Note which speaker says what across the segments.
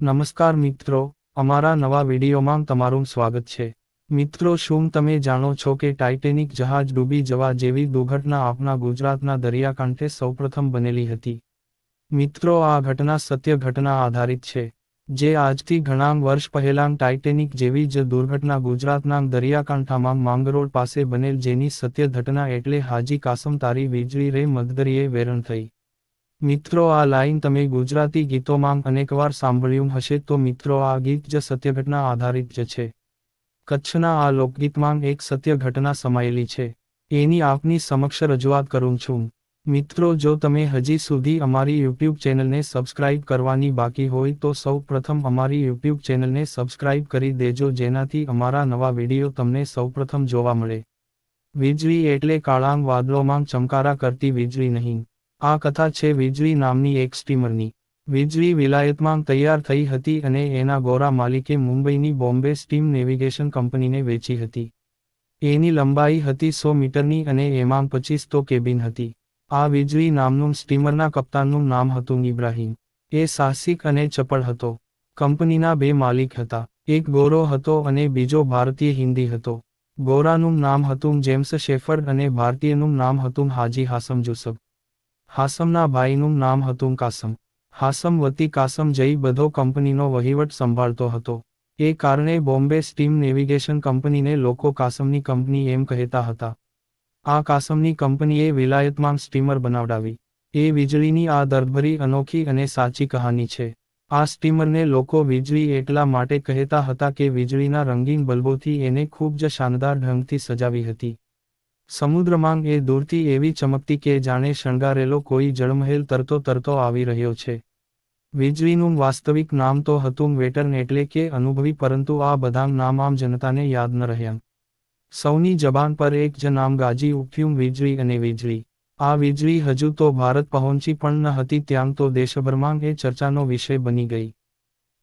Speaker 1: નમસ્કાર મિત્રો, અમારા નવા વિડીયોમાં તમારું સ્વાગત છે. મિત્રો શું તમે જાણો છો કે ટાઇટેનિક જહાજ ડૂબી જવા જેવી દુર્ઘટના આપણા ગુજરાતના દરિયાકાંઠે સૌપ્રથમ બનેલી હતી? મિત્રો, આ ઘટના સત્ય ઘટના આધારિત છે. જે આજથી ઘણા વર્ષ પહેલાં ટાઇટેનિક જેવી જ દુર્ઘટના ગુજરાતના દરિયાકાંઠામાં માંગરોળ પાસે બનેલ જેની સત્ય ઘટના એટલે હાજી કાસમ તારી વીજળી રે મગદરીએ વેરણ થઈ. મિત્રો, આ લાઈન તમે ગુજરાતી ગીતોમાં અનેકવાર સાંભળ્યું હશે, તો મિત્રો, આ ગીત જ સત્યઘટના આધારિત જ છે. કચ્છના આ લોકગીતમાં એક સત્ય ઘટના સમાયેલી છે. એની આપની સમક્ષ રજૂઆત કરું છું. મિત્રો, જો તમે હજી સુધી અમારી યુટ્યુબ ચેનલને સબસ્ક્રાઇબ કરવાની બાકી હોય, તો સૌ પ્રથમ અમારી યુટ્યુબ ચેનલને સબસ્ક્રાઇબ કરી દેજો, જેનાથી અમારા નવા વીડિયો તમને સૌપ્રથમ જોવા મળે. વીજળી એટલે કાળાંગ વાદળોમાં ચમકારા કરતી વીજળી નહીં. આ કથા છે વીજળી નામની એક સ્ટીમરની. વીજળી વિલાયતમાં તૈયાર થઈ હતી અને એના ગોરા માલિકે મુંબઈની બોમ્બે સ્ટીમ નેવિગેશન કંપનીને વેચી હતી. એની લંબાઈ હતી સો મીટરની અને એમાં પચીસ તો કેબિન હતી. આ વીજળી નામનું સ્ટીમરના કપ્તાનનું નામ હતું ઇબ્રાહિમ. એ સાહસિક અને ચપળ હતો. કંપનીના બે માલિક હતા. એક ગોરો હતો અને બીજો ભારતીય હિન્દી હતો. ગોરાનું નામ હતું જેમ્સ શેફર્ડ અને ભારતીયનું નામ હતું હાજી હાસમ જુસફ હાસમના ભાઈનું નામ હતું કાસમ. હાસમ વતી કાસમ જઈ બધો કંપનીનો વહીવટ સંભાળતો હતો. એ કારણે બોમ્બે સ્ટીમ નેવિગેશન કંપનીને લોકો કાસમની કંપની એમ કહેતા હતા. આ કાસમની કંપનીએ વિલાયતમાં સ્ટીમર બનાવડાવી. એ વીજળીની આ દર્દભરી અનોખી અને સાચી કહાની છે. આ સ્ટીમરને લોકો વીજળી એટલા માટે કહેતા હતા કે વીજળીના રંગીન બલ્બોથી એને ખૂબ જ શાનદાર ઢંગથી સજાવી હતી. સમુદ્રમાં એ દૂરથી એવી ચમકતી કે જાણે શણગારેલો કોઈ જળમહેલ તરતો તરતો આવી રહ્યો છે. વીજળીનું વાસ્તવિક નામ તો હતું વેટર્ન એટલે કે અનુભવી પરંતુ આ બધા નામ આમ જનતાને યાદ ન રહ્યા. સૌની જબાન પર એક જ નામ ગાજી ઉઠ્યું વીજળી અને વીજળી આ વીજળી હજુ તો ભારત પહોંચી પણ ન હતી ત્યાં તો દેશભરમાં એ ચર્ચાનો વિષય બની ગઈ.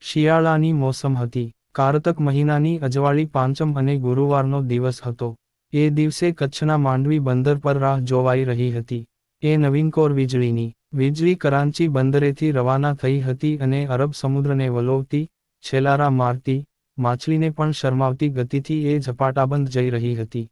Speaker 1: શિયાળાની મોસમ હતી. કારતક મહિનાની અજવાળી પાંચમ અને ગુરુવારનો દિવસ હતો. એ દિવસે કચ્છના માંડવી બંદર પર રાહ જોવાઈ રહી હતી. એ નવીનકોર વીજળીની, વીજળી કરાંચી બંદરેથી રવાના થઈ હતી અને અરબ સમુદ્રને વલોવતી, છેલારા મારતી, માછલીને પણ શરમાવતી ગતિથી એ ઝપાટાબંધ જઈ રહી હતી.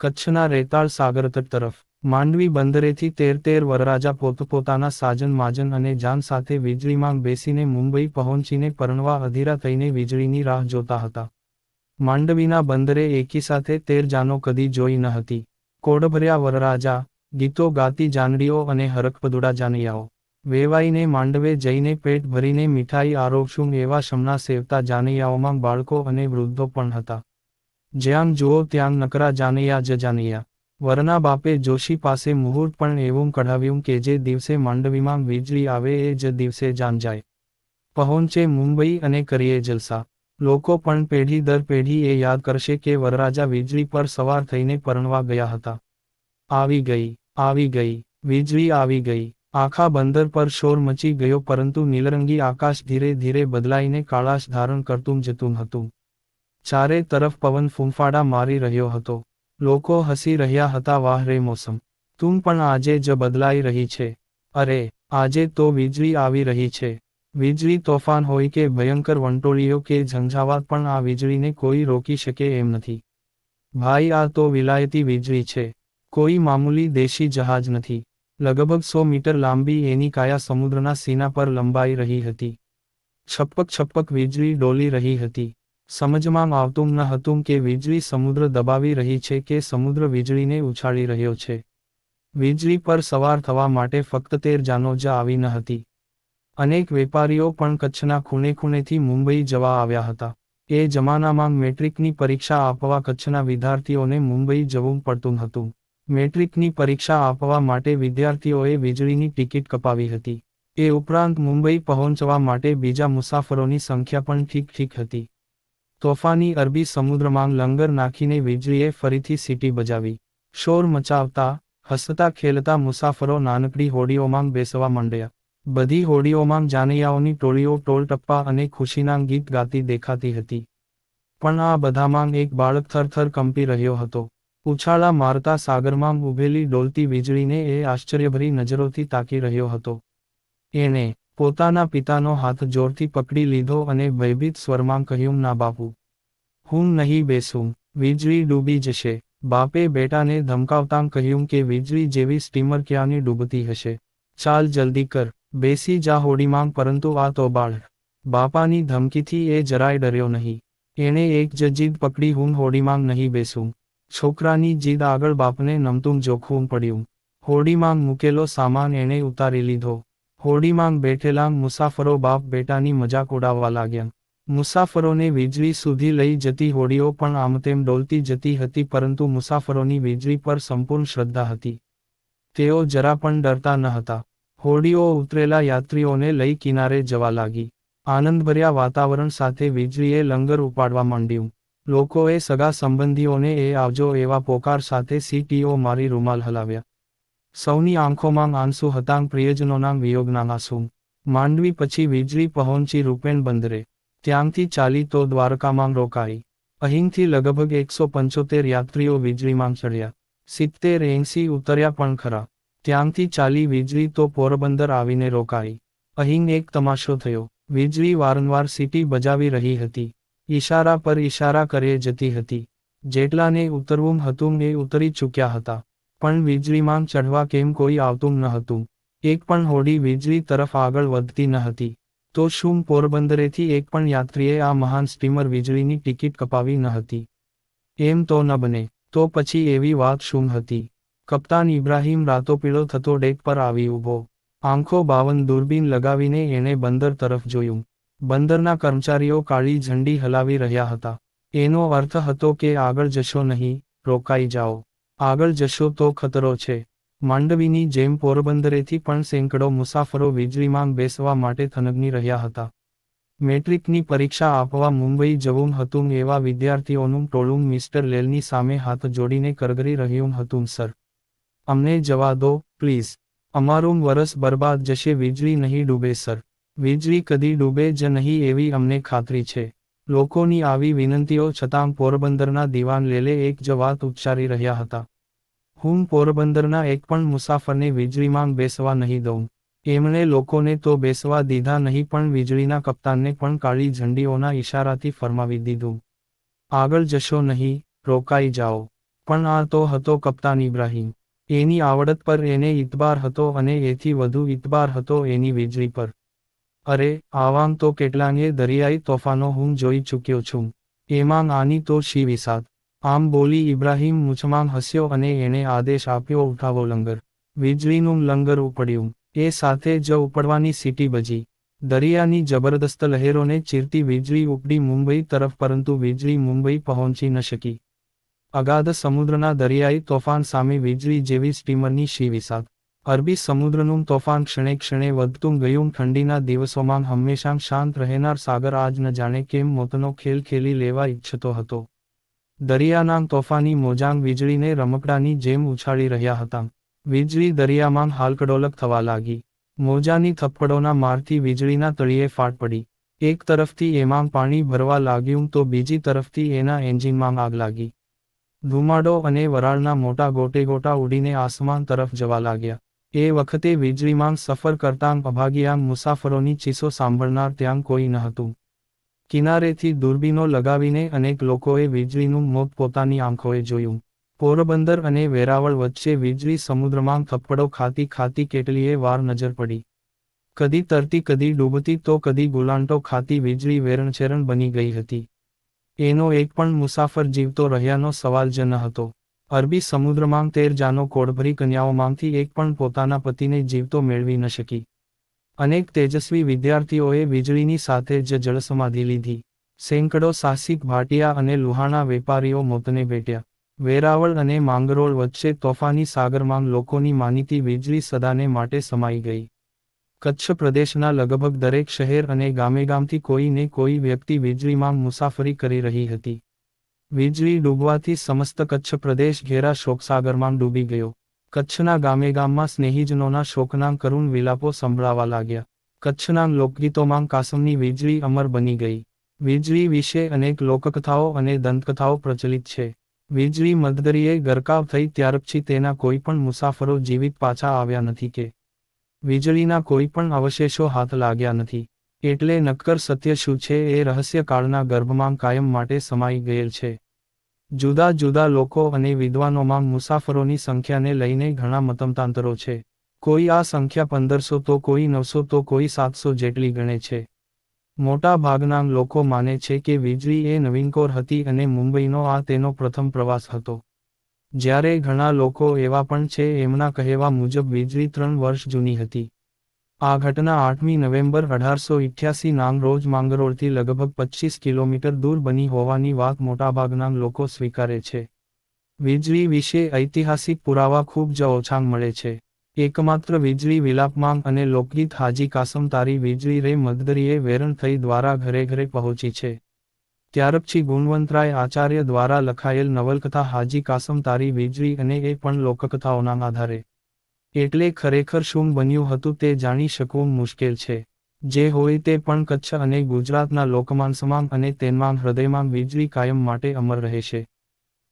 Speaker 1: કચ્છના રેતાળ સાગરતટ તરફ, માંડવી બંદરેથી તેર તેર વરરાજા પોતપોતાના સાજન માજન અને જાન સાથે વીજળીમાં બેસીને મુંબઈ પહોંચીને પરણવા અધીરા થઈને વીજળીની રાહ જોતા હતા. માંડવીના બંદરે એકી સાથે તેર જાનો કદી જોઈ ન હતી. કોડભર્યા વરરાજા, ગીતો ગાતી જાનડીઓ અને હરકપદુડા જાનૈયાઓ. વેવાઈને માંડવે જઈને પેટ ભરીને મીઠાઈ આરોગશું એવા શમના સેવતા જાનૈયાઓમાં બાળકો અને વૃદ્ધો પણ હતા. જ્યાં જુઓ ત્યાં નકરા જાનૈયા જ જાનૈયા. વરના બાપે જોશી પાસે મુહૂર્ત પણ એવું કઢાવ્યું કે જે દિવસે માંડવીમાં વીજળી આવે એ જ દિવસે જાન જાય. પહોંચે મુંબઈ અને કરીએ જલસા. લોકો પણ પેઢી દર પેઢી એ યાદ કરશે કે વરરાજા વીજળી પર સવાર થઈને પરણવા ગયા હતા. આવી ગઈ આવી ગઈ, વીજળી આવી ગઈ. આખા બંદર પર શોર મચી ગયો પરંતુ નીલરંગી આકાશ ધીરે ધીરે બદલાઈને કાળાશ ધારણ કરતું જતું હતું. ચારે તરફ પવન ફૂંફાડા મારી રહ્યો હતો. લોકો હસી રહ્યા હતા, વાહ રે મોસમ! તું પણ આજે જ બદલાઈ રહી છે. અરે, આજે તો વીજળી આવી રહી છે. વીજળી તોફાન હોય કે ભયંકર વંટોળીઓ કે ઝંઝાવાત પણ આ વીજળીને કોઈ રોકી શકે એમ નથી. ભાઈ, આ તો વિલાયતી વીજળી છે. કોઈ મામૂલી દેશી જહાજ નથી. લગભગ સો મીટર લાંબી એની કાયા સમુદ્રના સીના પર લંબાઈ રહી હતી. છપક છપક વીજળી ડોલી રહી હતી. સમજમાં આવતું ન હતું કે વીજળી સમુદ્ર દબાવી રહી છે કે સમુદ્ર વીજળીને ઉછાળી રહ્યો છે. વીજળી પર સવાર થવા માટે ફક્ત તેર જાનો જ આવી ન હતી. અનેક વેપારીઓ પણ કચ્છના ખૂણે ખૂણેથી મુંબઈ જવા આવ્યા હતા. એ જમાનામાં મેટ્રિકની પરીક્ષા આપવા કચ્છના વિદ્યાર્થીઓને મુંબઈ જવું પડતું હતું. મેટ્રિકની પરીક્ષા આપવા માટે વિદ્યાર્થીઓએ વીજળીની ટિકિટ કપાવી હતી. એ ઉપરાંત મુંબઈ પહોંચવા માટે બીજા મુસાફરોની સંખ્યા પણ ઠીક ઠીક હતી. તોફાની અરબી સમુદ્રમાં લંગર નાખીને વીજળીએ ફરીથી સીટી બજાવી. શોર મચાવતા, હસતા ખેલતા મુસાફરો નાનકડી હોડીઓમાં બેસવા માંડ્યા. બધી હોડીઓમાં જાનૈયાઓની ટોળીઓ ટોલટપ્પા અને ખુશીના ગીત ગાતી દેખાતી હતી. પણ આ બધામાં એક બાળક થરથર કંપી રહ્યો હતો. ઉછાળા મારતા સાગરમાં ઊભેલી ડોલતી વીજળીને એ આશ્ચર્યભરી નજરોથી તાકી રહ્યો હતો. એણે પોતાના પિતાનો હાથ જોરથી પકડી લીધો અને ભયભીત સ્વરમાં કહ્યું, ના બાપુ, હું નહીં બેસું. વીજળી ડૂબી જશે. બાપે બેટાને ધમકાવતાં કહ્યું કે વીજળી જેવી સ્ટીમર ક્યાંની ડૂબતી હશે? ચાલ જલ્દી કર. બેસી જા હોડીમાં પરંતુ આ તો બાળ. બાપાની ધમકીથી એ જરાય ડર્યો નહીં. એણે એક જ જીદ પકડી હું હોડીમાં નહીં બેસું. છોકરાની જીદ આગળ બાપને નમતું જોખવું પડ્યું. હોડીમાં મૂકેલો સામાન એણે ઉતારી લીધો. હોડીમાં બેઠેલા મુસાફરો બાપ બેટાની મજાક ઉડાવવા લાગ્યા. મુસાફરોને વીજળી સુધી લઈ જતી હોડીઓ પણ આમતેમ ડોલતી જતી હતી પરંતુ મુસાફરોની વીજળી પર સંપૂર્ણ શ્રદ્ધા હતી. તેઓ જરા પણ ડરતા ન હતા. હોડીઓ ઉતરેલા યાત્રીઓને લઈ કિનારે જવા લાગી. આનંદભર્યા વાતાવરણ સાથે વીજળીએ લંગર ઉપાડવા માંડ્યું. લોકોએ સગા સંબંધીઓને એ આવજો એવા પોકાર સાથે સીટીઓ મારી રૂમાલ હલાવ્યા. સૌની આંખોમાં આંસુ હતાં પ્રિયજનોના વિયોગના આંસુ. માંડવી પછી વીજળી પહોંચી રૂપેણ બંદરે. ત્યાંથી ચાલી તો દ્વારકામાં રોકાઈ. અહીંથી લગભગ એકસો પંચોતેર યાત્રીઓ વીજળીમાં ચડ્યા. સિત્તેર એંસી ઉતર્યા પણ ખરા. ત્યાંથી ચાલી વીજળી તો પોરબંદર આવીને રોકાઈ. અહીં એક તમાશો થયો. વીજળી વારંવાર સીટી બજાવી રહી હતી. ઈશારા પર ઈશારા કરે જતી હતી. જેટલાને ઉતરવું હતું એ ઉતરી ચૂક્યા હતા. પણ વીજળીમાં ચઢવા કેમ કોઈ આવતું ન હતું. એક પણ હોડી વીજળી તરફ આગળ વધતી ન હતી. તો શું પોરબંદરેથી એક પણ યાત્રીએ આ મહાન સ્ટીમર વીજળીની ટિકિટ કપાવી ન હતી? એમ તો ન બને. તો પછી એવી વાત શું હતી? કપ્તાન ઇબ્રાહિમ રાતોપીળો થતો ડેક પર આવી ઊભો. આંખો બાવન દૂરબીન લગાવીને એણે બંદર તરફ જોયું. બંદરના કર્મચારીઓ કાળી ઝંડી હલાવી રહ્યા હતા. એનો અર્થ હતો કે આગળ જશો નહીં, રોકાઈ જાઓ. આગળ જશો તો ખતરો છે. માંડવીની જેમ પોરબંદરેથી પણ સેંકડો મુસાફરો વીજળીમાં બેસવા માટે થનગની રહ્યા હતા. મેટ્રિકની પરીક્ષા આપવા મુંબઈ જવું હતું એવા વિદ્યાર્થીઓનું ટોળું મિસ્ટર લેલની સામે હાથ જોડીને કરગરી રહ્યું હતું, સર અમને જવા દો, પ્લીઝ. અમારું વરસ બરબાદ જશે, વીજળી નહીં ડૂબે, સર. વીજળી કદી ડૂબે જ નહીં એવી અમને ખાતરી છે. લોકોની આવી વિનંતીઓ છતાં પોરબંદરના દિવાન લેલે એક જ વાત ઉચ્ચારી રહ્યા હતા. હું પોરબંદરના એક પણ મુસાફરને વીજળીમાં બેસવા નહીં દઉં. એમણે લોકોને તો બેસવા દીધા નહીં પણ વીજળીના કપ્તાનને પણ કાળી ઝંડીઓના ઇશારાથી ફરમાવી દીધું. આગળ જશો નહીં, રોકાઈ જાઓ. પણ આ તો હતો કપ્તાન ઇબ્રાહિમ. એની આવડત પર એને ઇતબાર હતો અને એથી વધુ ઇતબાર હતો એની વીજળી પર. અરે, આવામ તો કેટલાંગે દરિયાઈ તોફાનો હું જોઈ ચૂક્યો છું. એમાં આની તો શી વિસાદ આમ બોલી ઇબ્રાહિમ મૂછમાં હસ્યો અને એણે આદેશ આપ્યો ઉઠાવો લંગર. વીજળીનું લંગર ઉપડ્યું. એ સાથે જ ઉપડવાની સીટી બજી. દરિયાની જબરદસ્ત લહેરોને ચીરતી વીજળી ઉપડી મુંબઈ તરફ પરંતુ વીજળી મુંબઈ પહોંચી ન શકી. અગાધ સમુદ્રના દરિયાઈ તોફાન સામે વીજળી જેવી સ્ટીમરની શિવિસાદ અરબી સમુદ્રનું તોફાન ક્ષણે ક્ષણે વધતું ગયું. ઠંડીના દિવસોમાં હંમેશા શાંત રહેનાર સાગર આજ ન જાણે કેમ મોતનો ખેલ ખેલી લેવા ઈચ્છતો હતો. દરિયાના તોફાની મોજાંગ વીજળીને રમકડાની જેમ ઉછાળી રહ્યા હતા. વીજળી દરિયામાં હાલકડોલક થવા લાગી. મોજાની થપ્પડોના મારથી વીજળીના તળિયે ફાટ પડી. એક તરફથી એમાં પાણી ભરવા લાગ્યું તો બીજી તરફથી એના એન્જિનમાં આગ લાગી. ધુમાડો અને વરાળના મોટા ગોટેગોટા ઉડીને આસમાન તરફ જવા લાગ્યા. એ વખતે વીજળીમાં સફર કરતાં અભાગિયાંગ મુસાફરોની ચીસો સાંભળનાર ત્યાં કોઈ ન હતું. કિનારેથી દૂરબીનો લગાવીને અનેક લોકોએ વીજળીનું મોત પોતાની આંખોએ જોયું. પોરબંદર અને વેરાવળ વચ્ચે વીજળી સમુદ્રમાં થપ્પડો ખાતી ખાતી કેટલીય વાર નજર પડી. કદી તરતી, કદી ડૂબતી તો કદી ગુલાંટો ખાતી વીજળી વેરણછેરણ બની ગઈ હતી. એનો એક પણ મુસાફર જીવતો રહ્યાનો સવાલ જ ન હતો. અરબી સમુદ્રમાં તેર જાનો કોડભરી કન્યાઓમાંથી એક પણ પોતાના પતિને જીવતો મેળવી ન શકી. અનેક તેજસ્વી વિદ્યાર્થીઓએ વીજળીની સાથે જ જળસમાધિ લીધી. સેંકડો સાહસિક ભાટિયા અને લુહાણા વેપારીઓ મોતને ભેટ્યા. વેરાવળ અને માંગરોળ વચ્ચે તોફાની સાગરમાં લોકોની માનીતી વીજળી સદાને માટે સમાઈ ગઈ. કચ્છ પ્રદેશના લગભગ દરેક શહેર અને ગામેગામથી કોઈને કોઈ વ્યક્તિ વીજળીમાં મુસાફરી કરી રહી હતી. વીજળી ડૂબવાથી સમસ્ત કચ્છ પ્રદેશ ઘેરા શોકસાગરમાં ડૂબી ગયો. કચ્છના ગામે ગામમાં સ્નેહીજનોના શોકના કરુણ વિલાપો સંભળાવા લાગ્યા. કચ્છના લોકગીતોમાં કાસમની વીજળી અમર બની ગઈ. વીજળી વિશે અનેક લોકકથાઓ અને દંતકથાઓ પ્રચલિત છે. વીજળી મધદરીએ ગરકાવ થઈ ત્યારપછી તેના કોઈ પણ મુસાફરો જીવિત પાછા આવ્યા નથી કે વીજળીના કોઈ પણ અવશેષો હાથ લાગ્યા નથી. એટલે નક્કર સત્ય શું છે એ રહસ્યકાળના ગર્ભમાં કાયમ માટે સમાઈ ગયેલ છે. જુદા જુદા લોકો અને વિદ્વાનોમાં મુસાફરોની સંખ્યાને લઈને ઘણા મતમતાંતરો છે. કોઈ આ સંખ્યા પંદરસો તો કોઈ નવસો તો કોઈ સાતસો જેટલી ગણે છે. મોટા ભાગના લોકો માને છે કે વીજળી એ નવીનકોર હતી અને મુંબઈનો આ તેનો પ્રથમ પ્રવાસ હતો. જ્યારે ઘણા લોકો એવા પણ છે એમના કહેવા મુજબ વીજળી ત્રણ વર્ષ જૂની હતી. આ ઘટના આઠમી નવેમ્બર અઢારસો ઇઠ્યાસી નામ રોજ માંગરોળથી લગભગ પચીસ કિલોમીટર દૂર બની હોવાની વાત મોટાભાગના લોકો સ્વીકારે છે. વીજળી વિશે ઐતિહાસિક પુરાવા ખૂબ જ ઓછા મળે છે. એકમાત્ર વીજળી વિલાપમાંગ અને લોકગીત હાજી કાસમ તારી વીજળી રે મદદરીએ વેરણ થઈ દ્વારા ઘરે ઘરે પહોંચી છે. ત્યારપછી ગુણવંતરાય આચાર્ય દ્વારા લખાયેલ નવલકથા હાજી કાસમ તારી વીજળી અને એ પણ લોકકથાઓના આધારે. એટલે ખરેખર શું બન્યું હતું તે જાણી શકવું મુશ્કેલ છે. જે હોય તે પણ કચ્છ અને ગુજરાતના લોકમાન સમાન અને તેનમાં હૃદયમાં વીજળી કાયમ માટે અમર રહેશે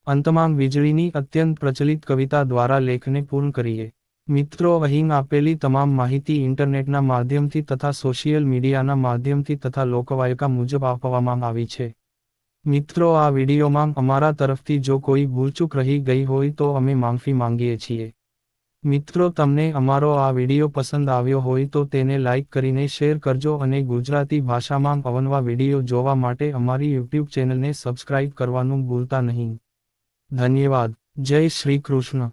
Speaker 1: અંતમાં વીજળીની અત્યંત પ્રચલિત કવિતા દ્વારા લેખને પૂર્ણ કરીએ. મિત્રો, અહીં આપેલી તમામ માહિતી ઇન્ટરનેટના માધ્યમથી તથા સોશિયલ મીડિયાના માધ્યમથી તથા લોકવાયકા મુજબ આપવામાં આવી છે. મિત્રો, આ વિડીયોમાં અમારા તરફથી જો કોઈ ભૂલચૂક રહી ગઈ હોય તો અમે માફી માંગીએ છીએ. મિત્રો, તમને અમારો આ વીડિયો પસંદ આવ્યો હોય તો તેને લાઇક કરીને શેર કરજો અને ગુજરાતી ભાષામાં અવનવા વીડિયો જોવા માટે અમારી યુટ્યુબ ચેનલને સબસ્ક્રાઇબ કરવાનું ભૂલતા નહીં. ધન્યવાદ. જય શ્રી કૃષ્ણ.